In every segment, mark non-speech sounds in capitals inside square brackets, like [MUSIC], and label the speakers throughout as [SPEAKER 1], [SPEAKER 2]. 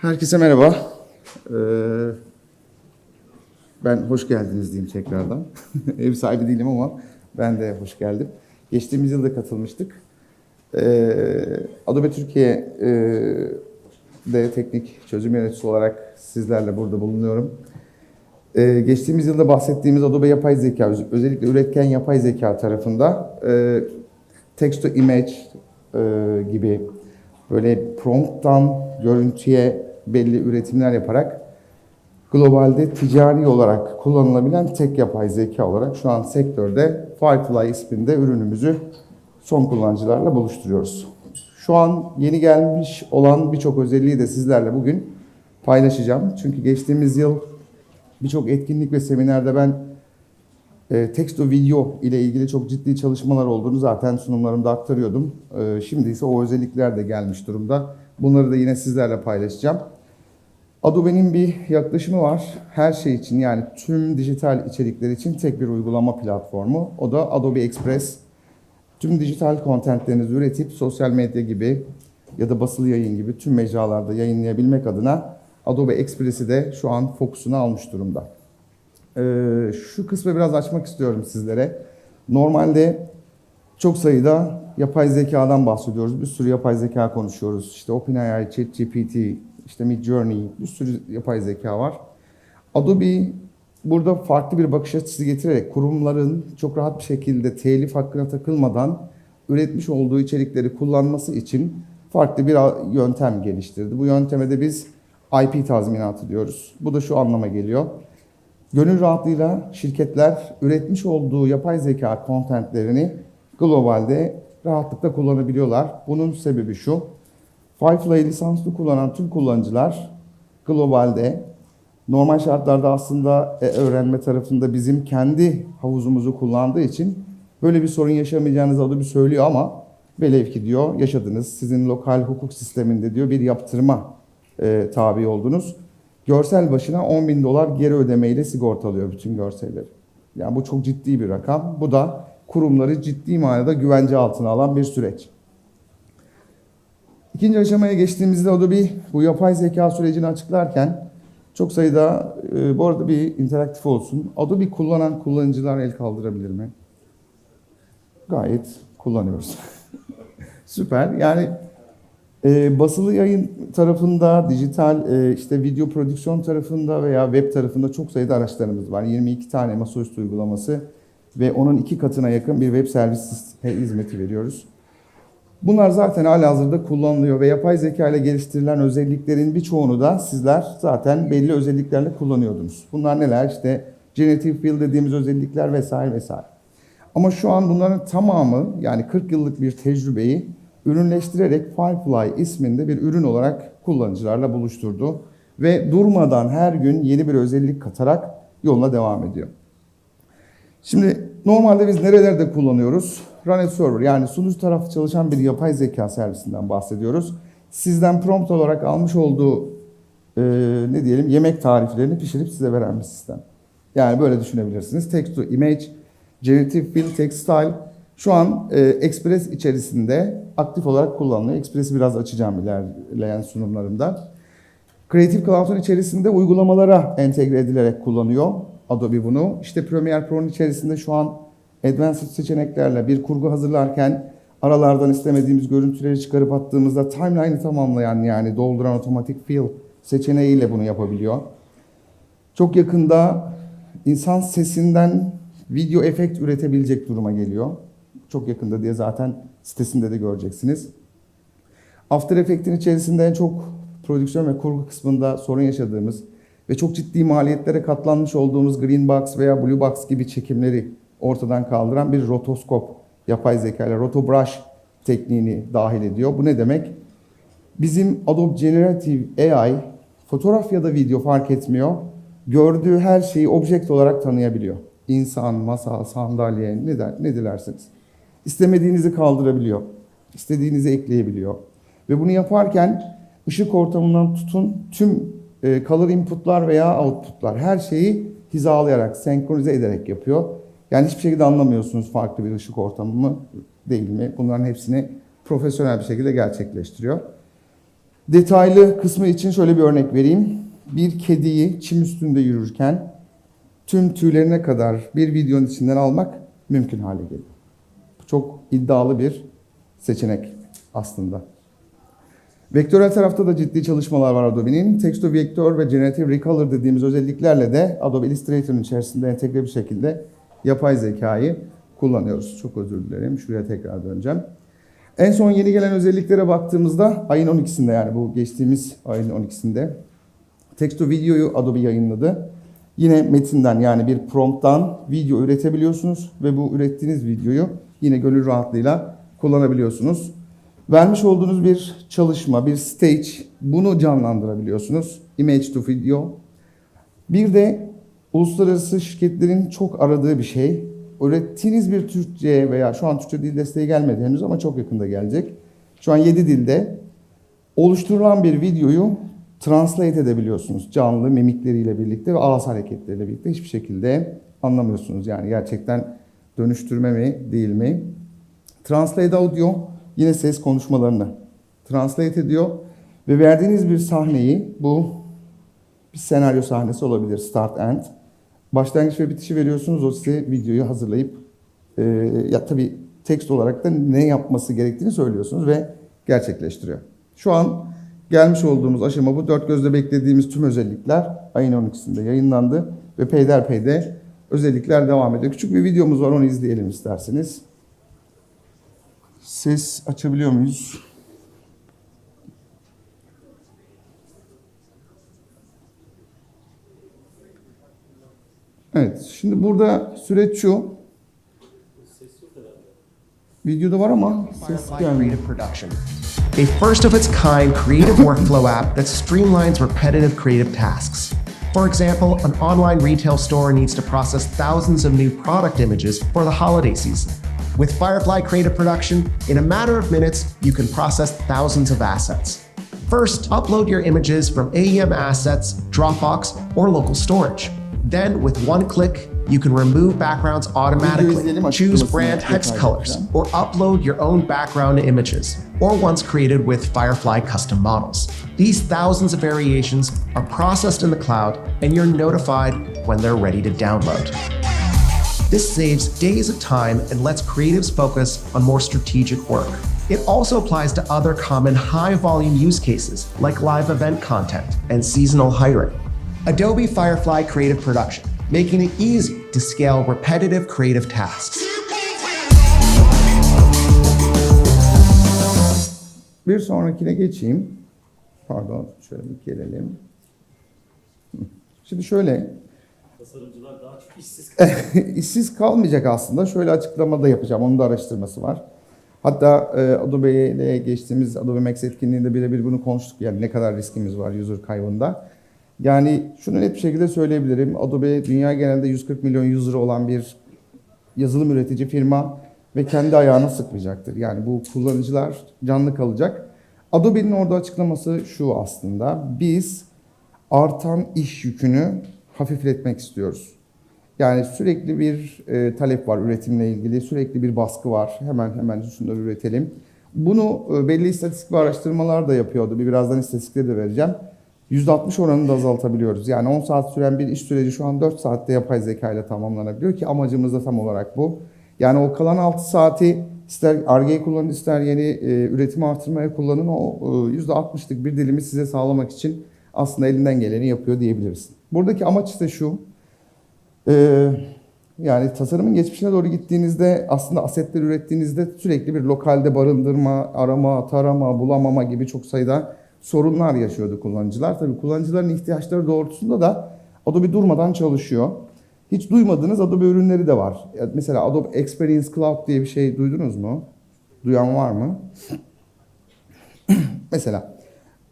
[SPEAKER 1] Herkese merhaba. Ee, ben hoş geldiniz diyeyim tekrardan. [LAUGHS] Ev sahibi değilim ama ben de hoş geldim. Geçtiğimiz yılda katılmıştık. Ee, Adobe Türkiye e, de teknik çözüm yöneticisi olarak sizlerle burada bulunuyorum. Ee, geçtiğimiz yılda bahsettiğimiz Adobe Yapay Zeka, öz- özellikle üretken yapay zeka tarafında e, text to image e, gibi böyle prompttan görüntüye belli üretimler yaparak globalde ticari olarak kullanılabilen tek yapay zeka olarak şu an sektörde Firefly isminde ürünümüzü son kullanıcılarla buluşturuyoruz. Şu an yeni gelmiş olan birçok özelliği de sizlerle bugün paylaşacağım. Çünkü geçtiğimiz yıl birçok etkinlik ve seminerde ben e, text to video ile ilgili çok ciddi çalışmalar olduğunu zaten sunumlarımda aktarıyordum. E, şimdi ise o özellikler de gelmiş durumda. Bunları da yine sizlerle paylaşacağım. Adobe'nin bir yaklaşımı var. Her şey için yani tüm dijital içerikler için tek bir uygulama platformu. O da Adobe Express. Tüm dijital kontentlerinizi üretip sosyal medya gibi ya da basılı yayın gibi tüm mecralarda yayınlayabilmek adına Adobe Express'i de şu an fokusuna almış durumda. Ee, şu kısmı biraz açmak istiyorum sizlere. Normalde çok sayıda yapay zekadan bahsediyoruz. Bir sürü yapay zeka konuşuyoruz. İşte OpenAI, ChatGPT, işte Midjourney, bir sürü yapay zeka var. Adobe burada farklı bir bakış açısı getirerek kurumların çok rahat bir şekilde telif hakkına takılmadan üretmiş olduğu içerikleri kullanması için farklı bir yöntem geliştirdi. Bu yönteme de biz IP tazminatı diyoruz. Bu da şu anlama geliyor. Gönül rahatlığıyla şirketler üretmiş olduğu yapay zeka kontentlerini globalde rahatlıkla kullanabiliyorlar. Bunun sebebi şu. Firefly lisanslı kullanan tüm kullanıcılar globalde normal şartlarda aslında e, öğrenme tarafında bizim kendi havuzumuzu kullandığı için böyle bir sorun yaşamayacağınızı Adobe söylüyor ama velev ki diyor yaşadınız. Sizin lokal hukuk sisteminde diyor bir yaptırma e, tabi oldunuz. Görsel başına 10 bin dolar geri ödemeyle sigortalıyor bütün görselleri. Yani bu çok ciddi bir rakam. Bu da kurumları ciddi manada güvence altına alan bir süreç. İkinci aşamaya geçtiğimizde Adobe bu yapay zeka sürecini açıklarken çok sayıda, e, bu arada bir interaktif olsun. Adobe kullanan kullanıcılar el kaldırabilir mi? Gayet kullanıyoruz. [LAUGHS] Süper. Yani e, basılı yayın tarafında, dijital e, işte video prodüksiyon tarafında veya web tarafında çok sayıda araçlarımız var. 22 tane masaüstü uygulaması ve onun iki katına yakın bir web servis hizmeti veriyoruz. Bunlar zaten halihazırda kullanılıyor ve yapay zeka ile geliştirilen özelliklerin birçoğunu da sizler zaten belli özelliklerle kullanıyordunuz. Bunlar neler? İşte generative fill dediğimiz özellikler vesaire vesaire. Ama şu an bunların tamamı yani 40 yıllık bir tecrübeyi ürünleştirerek Firefly isminde bir ürün olarak kullanıcılarla buluşturdu. Ve durmadan her gün yeni bir özellik katarak yoluna devam ediyor. Şimdi normalde biz nerelerde kullanıyoruz? Run as server yani sunucu tarafı çalışan bir yapay zeka servisinden bahsediyoruz. Sizden prompt olarak almış olduğu e, ne diyelim yemek tariflerini pişirip size veren bir sistem. Yani böyle düşünebilirsiniz. Text to image, generative fill, text style şu an e, Express içerisinde aktif olarak kullanılıyor. Express'i biraz açacağım ilerleyen sunumlarımda. Creative Cloud'un içerisinde uygulamalara entegre edilerek kullanıyor Adobe bunu. İşte Premiere Pro'nun içerisinde şu an Advanced seçeneklerle bir kurgu hazırlarken aralardan istemediğimiz görüntüleri çıkarıp attığımızda timeline'ı tamamlayan yani dolduran otomatik fill seçeneğiyle bunu yapabiliyor. Çok yakında insan sesinden video efekt üretebilecek duruma geliyor. Çok yakında diye zaten sitesinde de göreceksiniz. After Effects'in içerisinde en çok prodüksiyon ve kurgu kısmında sorun yaşadığımız ve çok ciddi maliyetlere katlanmış olduğumuz Green Box veya Blue Box gibi çekimleri ortadan kaldıran bir rotoskop yapay zeka ile rotobrush tekniğini dahil ediyor. Bu ne demek? Bizim Adobe Generative AI fotoğraf ya da video fark etmiyor. Gördüğü her şeyi objekt olarak tanıyabiliyor. İnsan, masa, sandalye ne, der, ne dilerseniz. İstemediğinizi kaldırabiliyor. İstediğinizi ekleyebiliyor. Ve bunu yaparken ışık ortamından tutun tüm e, color inputlar veya outputlar her şeyi hizalayarak, senkronize ederek yapıyor. Yani hiçbir şekilde anlamıyorsunuz farklı bir ışık ortamı mı değil mi? Bunların hepsini profesyonel bir şekilde gerçekleştiriyor. Detaylı kısmı için şöyle bir örnek vereyim. Bir kediyi çim üstünde yürürken tüm tüylerine kadar bir videonun içinden almak mümkün hale geliyor. Çok iddialı bir seçenek aslında. Vektörel tarafta da ciddi çalışmalar var Adobe'nin. Texto Vector ve Generative Recolor dediğimiz özelliklerle de Adobe Illustrator'ın içerisinde entegre bir şekilde yapay zekayı kullanıyoruz. Çok özür dilerim. Şuraya tekrar döneceğim. En son yeni gelen özelliklere baktığımızda ayın 12'sinde yani bu geçtiğimiz ayın 12'sinde Texto Video'yu Adobe yayınladı. Yine metinden yani bir prompttan video üretebiliyorsunuz ve bu ürettiğiniz videoyu yine gönül rahatlığıyla kullanabiliyorsunuz. Vermiş olduğunuz bir çalışma, bir stage bunu canlandırabiliyorsunuz. Image to video. Bir de uluslararası şirketlerin çok aradığı bir şey. Ürettiğiniz bir Türkçe veya şu an Türkçe dil desteği gelmedi henüz ama çok yakında gelecek. Şu an 7 dilde oluşturulan bir videoyu translate edebiliyorsunuz. Canlı mimikleriyle birlikte ve ağız hareketleriyle birlikte hiçbir şekilde anlamıyorsunuz. Yani gerçekten dönüştürme mi değil mi? Translate audio yine ses konuşmalarını translate ediyor ve verdiğiniz bir sahneyi bu bir senaryo sahnesi olabilir start end. Başlangıç ve bitişi veriyorsunuz o size videoyu hazırlayıp e, ya tabii tekst olarak da ne yapması gerektiğini söylüyorsunuz ve gerçekleştiriyor. Şu an gelmiş olduğumuz aşama bu. Dört gözle beklediğimiz tüm özellikler ayın 12'sinde yayınlandı ve peyderpey de özellikler devam ediyor. Küçük bir videomuz var onu izleyelim isterseniz. Ses açabiliyor muyuz? Evet, şimdi burada süreç şu. Videoda var ama ses gelmiyor.
[SPEAKER 2] A first of its kind creative workflow app that streamlines repetitive creative tasks. For example, an online retail store needs to process thousands of new product images for the holiday season. With Firefly Creative Production, in a matter of minutes, you can process thousands of assets. First, upload your images from AEM Assets, Dropbox, or local storage. Then, with one click, you can remove backgrounds automatically, choose brand hex colors, or upload your own background images, or ones created with Firefly custom models. These thousands of variations are processed in the cloud, and you're notified when they're ready to download. This saves days of time and lets creatives focus on more strategic work. It also applies to other common high volume use cases like live event content and seasonal hiring. Adobe Firefly Creative Production, making it easy to scale repetitive creative tasks.
[SPEAKER 1] Bir sonrakine geçeyim. Pardon, şöyle bir gelelim. Şimdi şöyle,
[SPEAKER 3] Tasarımcılar daha çok işsiz [LAUGHS] kalıyor.
[SPEAKER 1] işsiz kalmayacak aslında. Şöyle açıklama da yapacağım. Onun da araştırması var. Hatta e, Adobe ile geçtiğimiz Adobe Max etkinliğinde birebir bunu konuştuk. Yani ne kadar riskimiz var user kaybında. Yani şunu net bir şekilde söyleyebilirim. Adobe dünya genelinde 140 milyon user'ı olan bir yazılım üretici firma ve kendi ayağını sıkmayacaktır. Yani bu kullanıcılar canlı kalacak. Adobe'nin orada açıklaması şu aslında. Biz artan iş yükünü hafifletmek istiyoruz. Yani sürekli bir e, talep var üretimle ilgili, sürekli bir baskı var. Hemen hemen şunları üretelim. Bunu e, belli istatistik ve araştırmalar da yapıyordu. Bir birazdan istatistikleri de vereceğim. %60 oranını azaltabiliyoruz. Yani 10 saat süren bir iş süreci şu an 4 saatte yapay zeka ile tamamlanabiliyor ki amacımız da tam olarak bu. Yani o kalan 6 saati ister Ar-Ge'yi kullanın ister yeni e, üretimi artırmaya kullanın o e, %60'lık bir dilimi size sağlamak için aslında elinden geleni yapıyor diyebiliriz. Buradaki amaç ise şu. Ee, yani tasarımın geçmişine doğru gittiğinizde aslında asetler ürettiğinizde sürekli bir lokalde barındırma, arama, tarama, bulamama gibi çok sayıda sorunlar yaşıyordu kullanıcılar. Tabii kullanıcıların ihtiyaçları doğrultusunda da Adobe durmadan çalışıyor. Hiç duymadığınız Adobe ürünleri de var. Mesela Adobe Experience Cloud diye bir şey duydunuz mu? Duyan var mı? [CLEARS THROAT] Mesela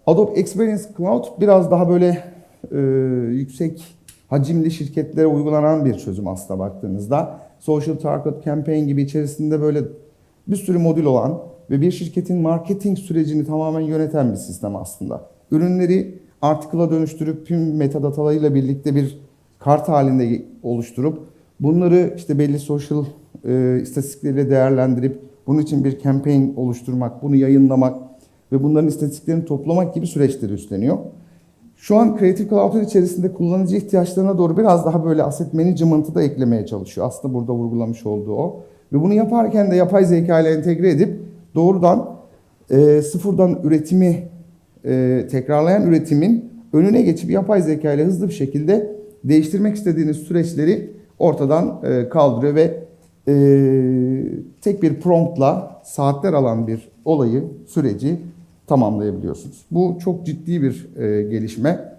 [SPEAKER 1] Adobe Experience Cloud biraz daha böyle e, yüksek hacimli şirketlere uygulanan bir çözüm aslında baktığınızda. Social Target Campaign gibi içerisinde böyle bir sürü modül olan ve bir şirketin marketing sürecini tamamen yöneten bir sistem aslında. Ürünleri article'a dönüştürüp tüm metadatalarıyla birlikte bir kart halinde oluşturup bunları işte belli social e, istatistikleriyle değerlendirip bunun için bir campaign oluşturmak, bunu yayınlamak ve bunların istatistiklerini toplamak gibi süreçleri üstleniyor. Şu an Creative Cloud'un içerisinde kullanıcı ihtiyaçlarına doğru biraz daha böyle asset management'ı da eklemeye çalışıyor. Aslında burada vurgulamış olduğu o. Ve bunu yaparken de yapay zeka ile entegre edip doğrudan e, sıfırdan üretimi e, tekrarlayan üretimin önüne geçip yapay zeka ile hızlı bir şekilde değiştirmek istediğiniz süreçleri ortadan e, kaldırıyor ve e, tek bir promptla saatler alan bir olayı, süreci tamamlayabiliyorsunuz. Bu çok ciddi bir e, gelişme.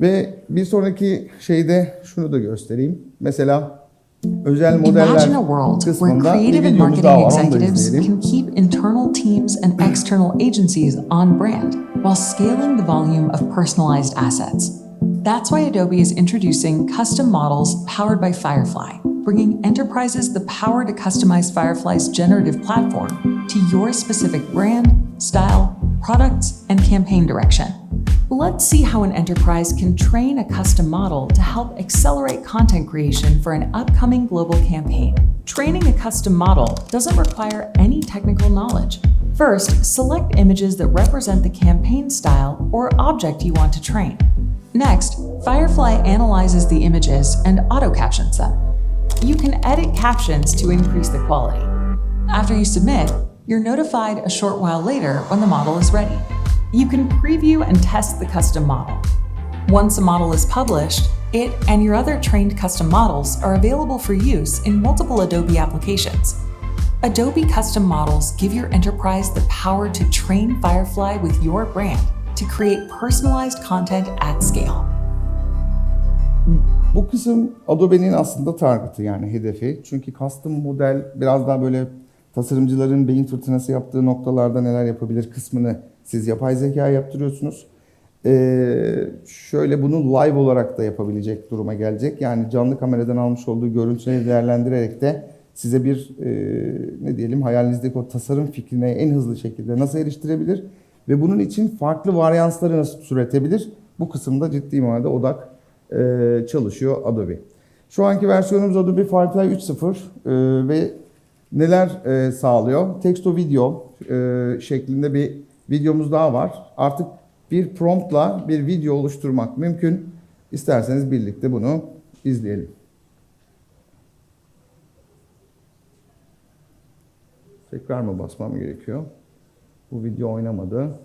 [SPEAKER 1] Ve bir sonraki şeyde şunu da göstereyim. Mesela özel modeller
[SPEAKER 4] Imagine a world where
[SPEAKER 1] kısmında bir
[SPEAKER 4] creative and
[SPEAKER 1] videomuz daha
[SPEAKER 4] marketing
[SPEAKER 1] var. Onu da
[SPEAKER 4] executives
[SPEAKER 1] izleyelim.
[SPEAKER 4] can keep internal teams and external agencies on brand while scaling the volume of personalized assets. That's why Adobe is introducing custom models powered by Firefly, bringing enterprises the power to customize Firefly's generative platform to your specific brand, style, products, and campaign direction. Let's see how an enterprise can train a custom model to help accelerate content creation for an upcoming global campaign. Training a custom model doesn't require any technical knowledge. First, select images that represent the campaign style or object you want to train. Next, Firefly analyzes the images and auto captions them. You can edit captions to increase the quality. After you submit, you're notified a short while later when the model is ready. You can preview and test the custom model. Once a model is published, it and your other trained custom models are available for use in multiple Adobe applications. Adobe custom models give your enterprise the power to train Firefly with your brand to create personalized content at scale.
[SPEAKER 1] Bu kısım Adobe'nin aslında target'ı yani hedefi. Çünkü custom model biraz daha böyle tasarımcıların beyin fırtınası yaptığı noktalarda neler yapabilir kısmını siz yapay zeka yaptırıyorsunuz. Ee, şöyle bunu live olarak da yapabilecek duruma gelecek. Yani canlı kameradan almış olduğu görüntüleri değerlendirerek de size bir e, ne diyelim hayalinizdeki o tasarım fikrine en hızlı şekilde nasıl eriştirebilir ve bunun için farklı varyansları nasıl türetebilir? Bu kısımda ciddi manada odak e, çalışıyor Adobe. Şu anki versiyonumuz Adobe Firefly 3.0 e, ve neler e, sağlıyor? Text to video e, şeklinde bir videomuz daha var. Artık bir promptla bir video oluşturmak mümkün. İsterseniz birlikte bunu izleyelim. Tekrar mı basmam gerekiyor? Bu video oynamadı.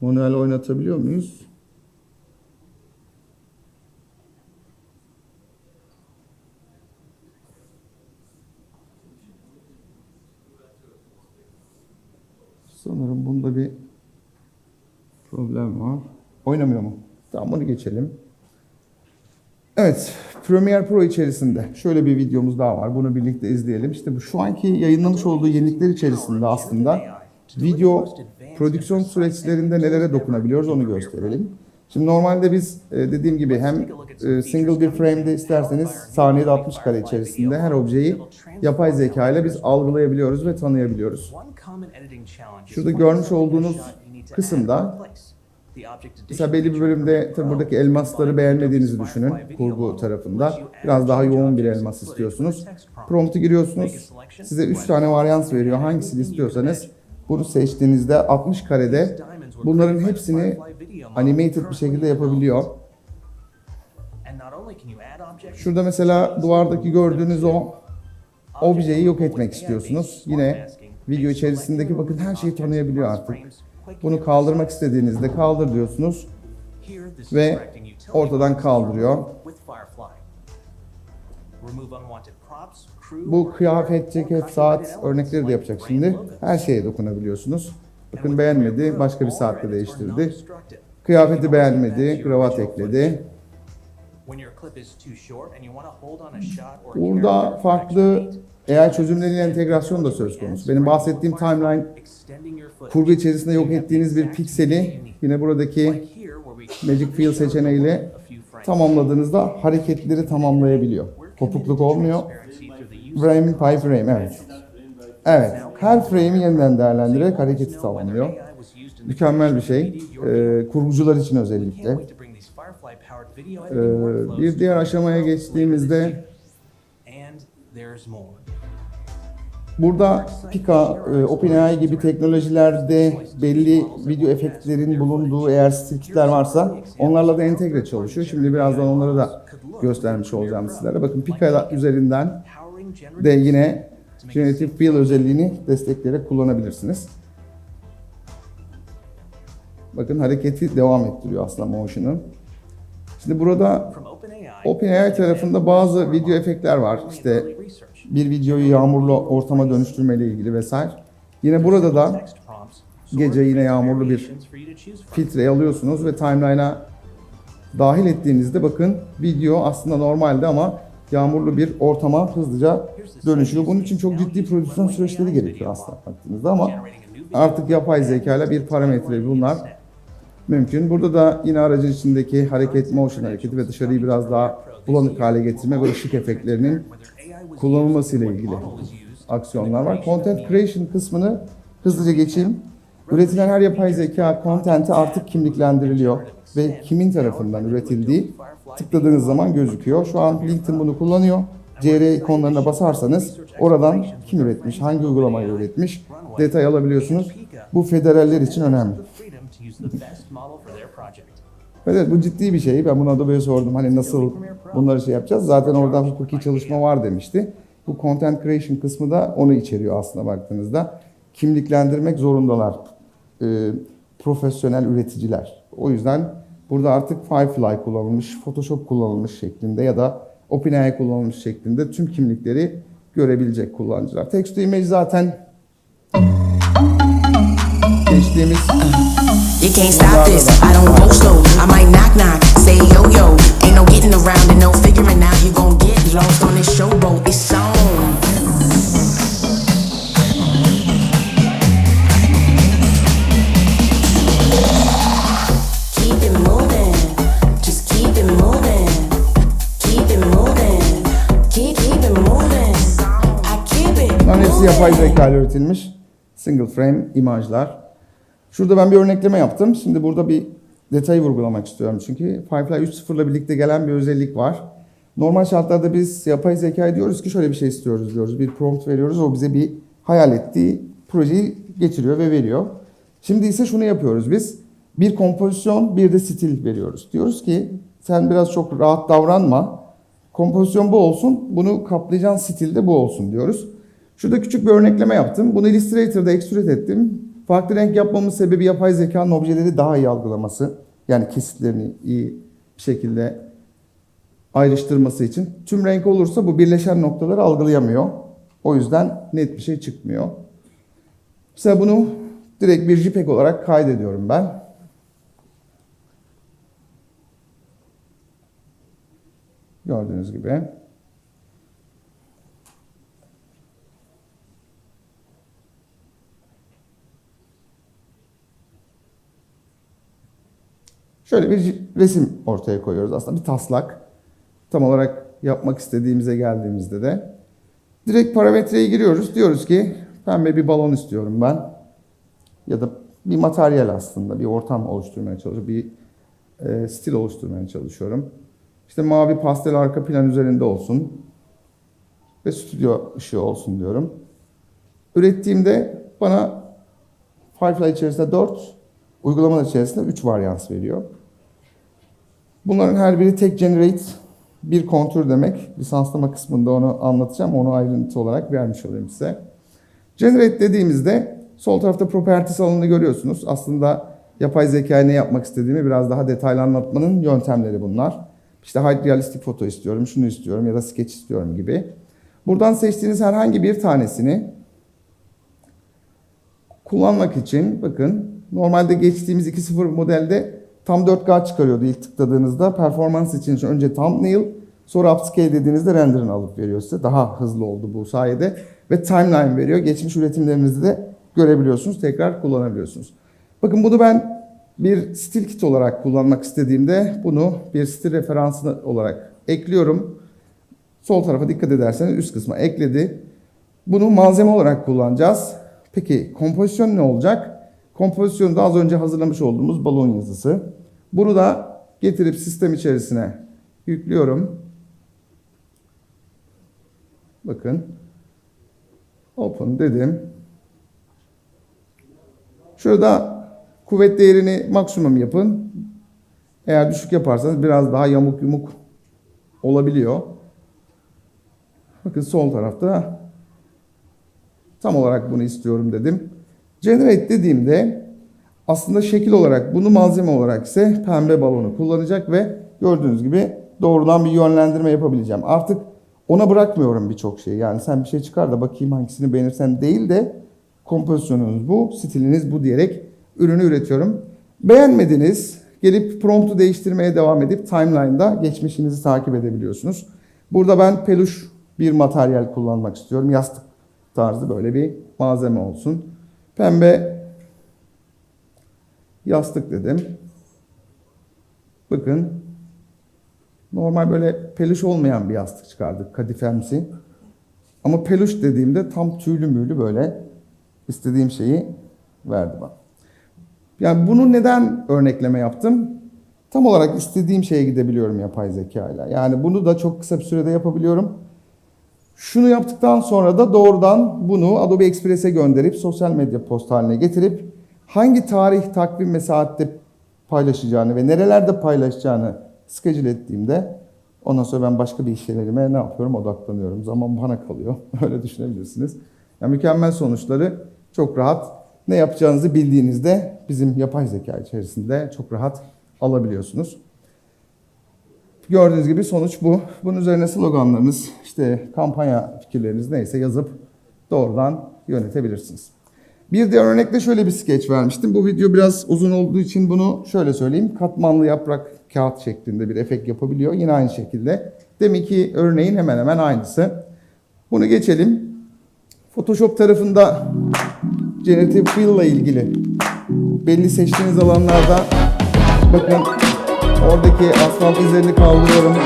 [SPEAKER 1] Manuel oynatabiliyor muyuz? Sanırım bunda bir problem var. Oynamıyor mu? Tamam bunu geçelim. Evet, Premiere Pro içerisinde şöyle bir videomuz daha var. Bunu birlikte izleyelim. İşte bu şu anki yayınlamış olduğu yenilikler içerisinde aslında video prodüksiyon süreçlerinde nelere dokunabiliyoruz onu gösterelim. Şimdi normalde biz e, dediğim gibi hem e, single bir frame'de isterseniz saniyede 60 kare içerisinde her objeyi yapay zeka ile biz algılayabiliyoruz ve tanıyabiliyoruz.
[SPEAKER 5] Şurada görmüş olduğunuz kısımda
[SPEAKER 1] Mesela belli bir bölümde tabii buradaki elmasları beğenmediğinizi düşünün kurgu tarafında. Biraz daha yoğun bir elmas istiyorsunuz. Prompt'u giriyorsunuz. Size 3 tane varyans veriyor. Hangisini istiyorsanız bunu seçtiğinizde 60 karede bunların hepsini animated bir şekilde yapabiliyor. Şurada mesela duvardaki gördüğünüz o objeyi yok etmek istiyorsunuz. Yine video içerisindeki bakın her şeyi tanıyabiliyor artık. Bunu kaldırmak istediğinizde kaldır diyorsunuz ve ortadan kaldırıyor. Bu kıyafet, ceket, saat örnekleri de yapacak şimdi. Her şeye dokunabiliyorsunuz. Bakın beğenmedi, başka bir saatte değiştirdi. Kıyafeti beğenmedi, kravat ekledi. Burada farklı AI çözümleriyle entegrasyon da söz konusu. Benim bahsettiğim timeline kurgu içerisinde yok ettiğiniz bir pikseli yine buradaki Magic Fill seçeneğiyle tamamladığınızda hareketleri tamamlayabiliyor. Kopukluk olmuyor. Frame by frame, evet. Evet, her frame'i yeniden değerlendirerek hareketi tamamlıyor. Mükemmel bir şey. Ee, kurgucular için özellikle. Ee, bir diğer aşamaya geçtiğimizde Burada Pika, e, OpenAI gibi teknolojilerde belli video efektlerin bulunduğu eğer stil kitler varsa onlarla da entegre çalışıyor. Şimdi birazdan onları da göstermiş olacağım sizlere. Bakın Pika üzerinden de yine Generative Fill özelliğini destekleyerek kullanabilirsiniz. Bakın hareketi devam ettiriyor aslında Motion'ın. Şimdi burada OpenAI tarafında bazı video efektler var. İşte bir videoyu yağmurlu ortama dönüştürme ile ilgili vesaire. Yine burada da gece yine yağmurlu bir filtreyi alıyorsunuz ve timeline'a dahil ettiğinizde bakın video aslında normalde ama yağmurlu bir ortama hızlıca dönüşüyor. Bunun için çok ciddi prodüksiyon süreçleri gerekiyor aslında baktığınızda ama artık yapay zeka ile bir parametre bunlar mümkün. Burada da yine aracın içindeki hareket, motion hareketi ve dışarıyı biraz daha bulanık hale getirme ve ışık efektlerinin kullanılması ile ilgili aksiyonlar var. Content creation kısmını hızlıca geçeyim. Üretilen her yapay zeka content'i artık kimliklendiriliyor ve kimin tarafından üretildiği tıkladığınız zaman gözüküyor. Şu an LinkedIn bunu kullanıyor. CR ikonlarına basarsanız oradan kim üretmiş, hangi uygulamayı üretmiş detay alabiliyorsunuz. Bu federaller için önemli. Evet bu ciddi bir şey. Ben bunu Adobe'ye sordum. Hani nasıl bunları şey yapacağız. Zaten orada hukuki çalışma var demişti. Bu content creation kısmı da onu içeriyor aslında baktığınızda. Kimliklendirmek zorundalar. Ee, profesyonel üreticiler. O yüzden burada artık Firefly kullanılmış, Photoshop kullanılmış şeklinde ya da OpenAI kullanılmış şeklinde tüm kimlikleri görebilecek kullanıcılar. Text to image zaten geçtiğimiz
[SPEAKER 6] You can't stop this. I don't go slow. I might knock knock, say yo yo. Ain't no getting around and no figuring out. You gon' get lost on this showboat. It's on. Keep it moving. Just keep it moving. Keep it moving. Keep keep it moving. I keep it.
[SPEAKER 1] Bunların hepsi yapay zeka ile üretilmiş single frame imajlar. Şurada ben bir örnekleme yaptım. Şimdi burada bir detayı vurgulamak istiyorum. Çünkü Firefly 3.0 ile birlikte gelen bir özellik var. Normal şartlarda biz yapay zeka diyoruz ki şöyle bir şey istiyoruz diyoruz. Bir prompt veriyoruz. O bize bir hayal ettiği projeyi getiriyor ve veriyor. Şimdi ise şunu yapıyoruz biz. Bir kompozisyon, bir de stil veriyoruz. Diyoruz ki sen biraz çok rahat davranma. Kompozisyon bu olsun. Bunu kaplayacağın stil de bu olsun diyoruz. Şurada küçük bir örnekleme yaptım. Bunu Illustrator'da extrude ettim. Farklı renk yapmamın sebebi yapay zekanın objeleri daha iyi algılaması. Yani kesitlerini iyi bir şekilde ayrıştırması için. Tüm renk olursa bu birleşen noktaları algılayamıyor. O yüzden net bir şey çıkmıyor. Mesela bunu direkt bir JPEG olarak kaydediyorum ben. Gördüğünüz gibi. Şöyle bir resim ortaya koyuyoruz aslında bir taslak. Tam olarak yapmak istediğimize geldiğimizde de direkt parametreye giriyoruz. Diyoruz ki pembe bir balon istiyorum ben. Ya da bir materyal aslında bir ortam oluşturmaya çalışıyorum. Bir e, stil oluşturmaya çalışıyorum. İşte mavi pastel arka plan üzerinde olsun. Ve stüdyo ışığı olsun diyorum. Ürettiğimde bana Firefly içerisinde 4, uygulamalar içerisinde 3 varyans veriyor. Bunların her biri tek generate bir kontür demek. Lisanslama kısmında onu anlatacağım. Onu ayrıntı olarak vermiş olayım size. Generate dediğimizde sol tarafta properties alanını görüyorsunuz. Aslında yapay zekaya ne yapmak istediğimi biraz daha detaylı anlatmanın yöntemleri bunlar. İşte high realistik foto istiyorum, şunu istiyorum ya da sketch istiyorum gibi. Buradan seçtiğiniz herhangi bir tanesini kullanmak için bakın normalde geçtiğimiz 2.0 modelde tam 4K çıkarıyordu ilk tıkladığınızda. Performans için önce thumbnail sonra upscale dediğinizde render'ını alıp veriyor size. Daha hızlı oldu bu sayede. Ve timeline veriyor. Geçmiş üretimlerinizi de görebiliyorsunuz. Tekrar kullanabiliyorsunuz. Bakın bunu ben bir stil kit olarak kullanmak istediğimde bunu bir stil referansı olarak ekliyorum. Sol tarafa dikkat ederseniz üst kısma ekledi. Bunu malzeme olarak kullanacağız. Peki kompozisyon ne olacak? Kompozisyon da az önce hazırlamış olduğumuz balon yazısı. Bunu da getirip sistem içerisine yüklüyorum. Bakın. Open dedim. Şurada kuvvet değerini maksimum yapın. Eğer düşük yaparsanız biraz daha yamuk yumuk olabiliyor. Bakın sol tarafta tam olarak bunu istiyorum dedim. Generate dediğimde aslında şekil olarak bunu malzeme olarak ise pembe balonu kullanacak ve gördüğünüz gibi doğrudan bir yönlendirme yapabileceğim. Artık ona bırakmıyorum birçok şeyi. Yani sen bir şey çıkar da bakayım hangisini beğenirsen değil de kompozisyonunuz bu, stiliniz bu diyerek ürünü üretiyorum. Beğenmediniz, gelip promptu değiştirmeye devam edip timeline'da geçmişinizi takip edebiliyorsunuz. Burada ben peluş bir materyal kullanmak istiyorum. Yastık tarzı böyle bir malzeme olsun. Pembe yastık dedim. Bakın normal böyle peluş olmayan bir yastık çıkardık kadifemsi. Ama peluş dediğimde tam tüylü mülü böyle istediğim şeyi verdi bana. Yani bunu neden örnekleme yaptım? Tam olarak istediğim şeye gidebiliyorum yapay zeka ile. Yani bunu da çok kısa bir sürede yapabiliyorum. Şunu yaptıktan sonra da doğrudan bunu Adobe Express'e gönderip sosyal medya post haline getirip hangi tarih, takvim ve saatte paylaşacağını ve nerelerde paylaşacağını schedule ettiğimde ondan sonra ben başka bir işlerime ne yapıyorum odaklanıyorum. Zaman bana kalıyor. [LAUGHS] Öyle düşünebilirsiniz. Yani mükemmel sonuçları çok rahat ne yapacağınızı bildiğinizde bizim yapay zeka içerisinde çok rahat alabiliyorsunuz. Gördüğünüz gibi sonuç bu. Bunun üzerine sloganlarınız, işte kampanya fikirleriniz neyse yazıp doğrudan yönetebilirsiniz. Bir diğer örnekte şöyle bir skeç vermiştim. Bu video biraz uzun olduğu için bunu şöyle söyleyeyim. Katmanlı yaprak kağıt şeklinde bir efekt yapabiliyor. Yine aynı şekilde. Demek ki örneğin hemen hemen aynısı. Bunu geçelim. Photoshop tarafında Generative Fill ile ilgili belli seçtiğiniz alanlarda bakın oradaki asfalt izlerini kaldırıyorum.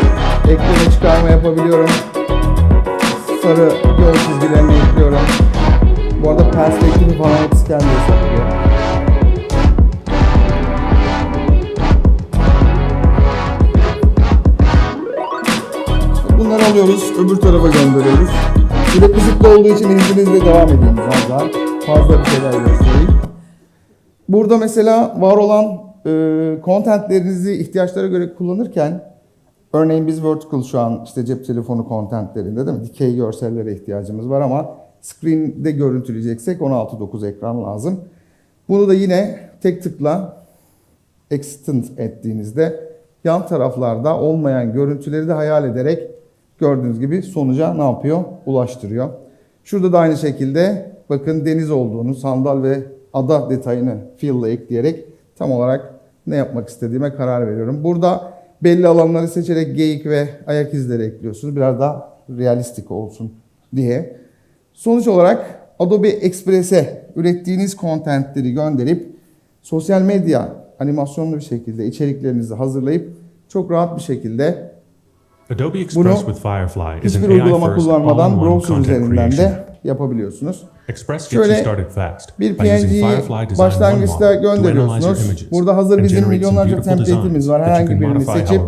[SPEAKER 1] Ekleme çıkarma yapabiliyorum. Sarı yol çizgilerini ekliyorum. Bu arada perspektifi falan hepsi kendi hesaplıyor. Bunları alıyoruz, öbür tarafa gönderiyoruz. Bir de kısıtlı olduğu için izninizle devam biraz daha. Fazla bir şeyler göstereyim. Burada mesela var olan contentlerinizi ihtiyaçlara göre kullanırken örneğin biz vertical şu an işte cep telefonu contentlerinde değil mi? Dikey görsellere ihtiyacımız var ama screen'de görüntüleyeceksek 16.9 ekran lazım. Bunu da yine tek tıkla extend ettiğinizde yan taraflarda olmayan görüntüleri de hayal ederek gördüğünüz gibi sonuca ne yapıyor? Ulaştırıyor. Şurada da aynı şekilde bakın deniz olduğunu, sandal ve ada detayını fill ile ekleyerek tam olarak ne yapmak istediğime karar veriyorum. Burada belli alanları seçerek geyik ve ayak izleri ekliyorsunuz. Biraz daha realistik olsun diye. Sonuç olarak Adobe Express'e ürettiğiniz contentleri gönderip sosyal medya animasyonlu bir şekilde içeriklerinizi hazırlayıp çok rahat bir şekilde
[SPEAKER 7] Adobe Express
[SPEAKER 1] Bunu
[SPEAKER 7] with Firefly is
[SPEAKER 1] hiçbir uygulama kullanmadan browser üzerinden de yapabiliyorsunuz. Şöyle
[SPEAKER 7] you started fast
[SPEAKER 1] bir PNG'yi başlangıçta gönderiyorsunuz. Burada hazır bizim milyonlarca template'imiz var. Herhangi birini seçip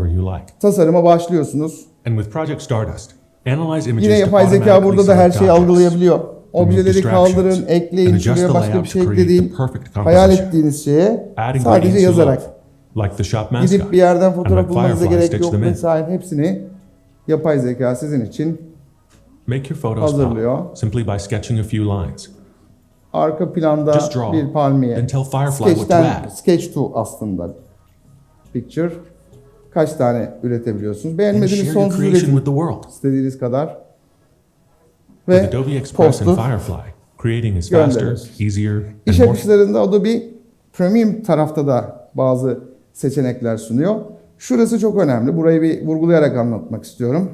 [SPEAKER 1] tasarıma başlıyorsunuz.
[SPEAKER 7] And with Project Stardust, analyze images
[SPEAKER 1] Yine yapay zeka burada da her şeyi algılayabiliyor. Objeleri kaldırın, ekleyin, şuraya başka bir şey ekleyin. Hayal ettiğiniz şeye sadece yazarak gidip bir yerden fotoğraf bulmanıza gerek yok vesaire hepsini yapay zeka sizin için
[SPEAKER 7] Make your photos
[SPEAKER 1] hazırlıyor.
[SPEAKER 7] pop simply by sketching a few lines.
[SPEAKER 1] arka planda
[SPEAKER 7] Just draw,
[SPEAKER 1] bir palmiye.
[SPEAKER 7] then tell Firefly what to
[SPEAKER 1] Sketch'ten,
[SPEAKER 7] add.
[SPEAKER 1] sketch to aslında. Picture. Kaç tane üretebiliyorsunuz?
[SPEAKER 7] And
[SPEAKER 1] Beğenmediğiniz sonsuz
[SPEAKER 7] with world.
[SPEAKER 1] istediğiniz kadar.
[SPEAKER 7] With
[SPEAKER 1] Ve
[SPEAKER 7] Adobe Express and Firefly, creating is faster, easier,
[SPEAKER 1] İş
[SPEAKER 7] and more
[SPEAKER 1] akışlarında Adobe Premium tarafta da bazı seçenekler sunuyor. Şurası çok önemli. Burayı bir vurgulayarak anlatmak istiyorum.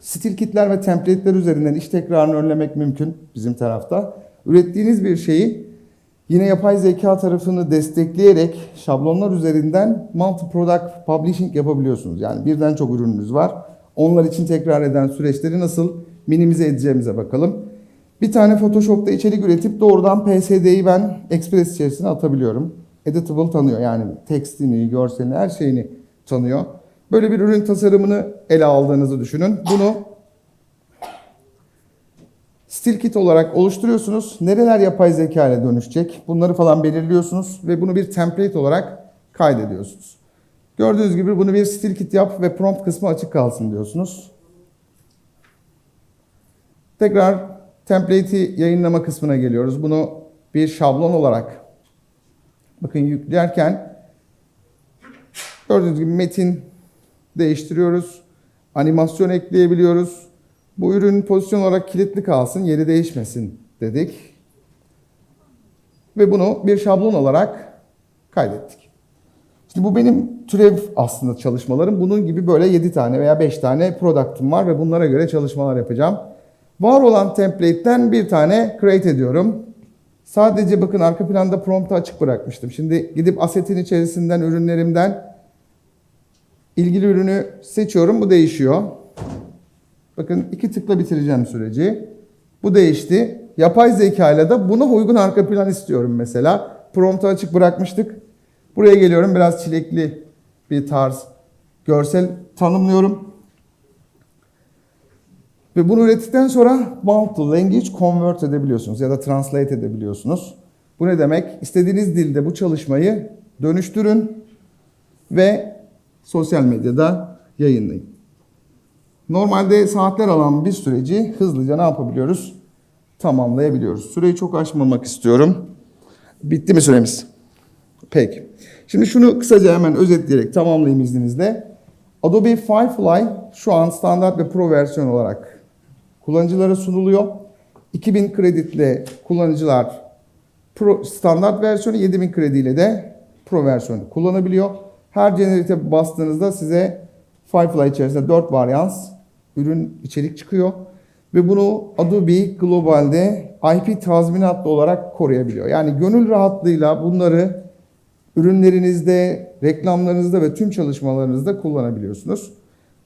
[SPEAKER 1] Stil kitler ve template'ler üzerinden iş tekrarını önlemek mümkün bizim tarafta. Ürettiğiniz bir şeyi yine yapay zeka tarafını destekleyerek şablonlar üzerinden multi-product publishing yapabiliyorsunuz. Yani birden çok ürününüz var. Onlar için tekrar eden süreçleri nasıl minimize edeceğimize bakalım. Bir tane Photoshop'ta içerik üretip doğrudan PSD'yi ben Express içerisine atabiliyorum. Editable tanıyor yani tekstini, görselini, her şeyini tanıyor. Böyle bir ürün tasarımını ele aldığınızı düşünün. Bunu Stil kit olarak oluşturuyorsunuz. Nereler yapay zeka ile dönüşecek? Bunları falan belirliyorsunuz ve bunu bir template olarak kaydediyorsunuz. Gördüğünüz gibi bunu bir stil kit yap ve prompt kısmı açık kalsın diyorsunuz. Tekrar template'i yayınlama kısmına geliyoruz. Bunu bir şablon olarak bakın yüklerken gördüğünüz gibi metin değiştiriyoruz. Animasyon ekleyebiliyoruz. Bu ürün pozisyon olarak kilitli kalsın, yeri değişmesin dedik. Ve bunu bir şablon olarak kaydettik. Şimdi bu benim türev aslında çalışmalarım. Bunun gibi böyle 7 tane veya 5 tane product'ım var ve bunlara göre çalışmalar yapacağım. Var olan template'ten bir tane create ediyorum. Sadece bakın arka planda prompt'u açık bırakmıştım. Şimdi gidip asetin içerisinden, ürünlerimden ilgili ürünü seçiyorum. Bu değişiyor. Bakın iki tıkla bitireceğim süreci. Bu değişti. Yapay zeka ile de buna uygun arka plan istiyorum mesela. Prompt'u açık bırakmıştık. Buraya geliyorum biraz çilekli bir tarz görsel tanımlıyorum. Ve bunu ürettikten sonra multi language convert edebiliyorsunuz ya da translate edebiliyorsunuz. Bu ne demek? İstediğiniz dilde bu çalışmayı dönüştürün ve sosyal medyada yayınlayın. Normalde saatler alan bir süreci hızlıca ne yapabiliyoruz? Tamamlayabiliyoruz. Süreyi çok aşmamak istiyorum. Bitti mi süremiz? Peki. Şimdi şunu kısaca hemen özetleyerek tamamlayayım izninizle. Adobe Firefly şu an standart ve pro versiyon olarak kullanıcılara sunuluyor. 2000 kreditle kullanıcılar pro standart versiyonu 7000 krediyle de pro versiyonu kullanabiliyor. Her generate bastığınızda size Firefly içerisinde 4 varyans ürün içerik çıkıyor. Ve bunu Adobe globalde IP tazminatlı olarak koruyabiliyor. Yani gönül rahatlığıyla bunları ürünlerinizde, reklamlarınızda ve tüm çalışmalarınızda kullanabiliyorsunuz.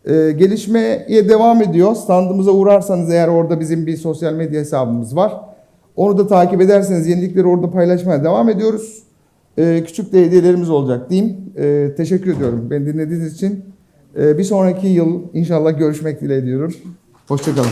[SPEAKER 1] Ee, gelişmeye devam ediyor. Standımıza uğrarsanız eğer orada bizim bir sosyal medya hesabımız var. Onu da takip ederseniz yenilikleri orada paylaşmaya devam ediyoruz. Ee, küçük de hediyelerimiz olacak diyeyim. Ee, teşekkür ediyorum beni dinlediğiniz için. Ee, bir sonraki yıl inşallah görüşmek dileğiyle ediyorum. Hoşçakalın.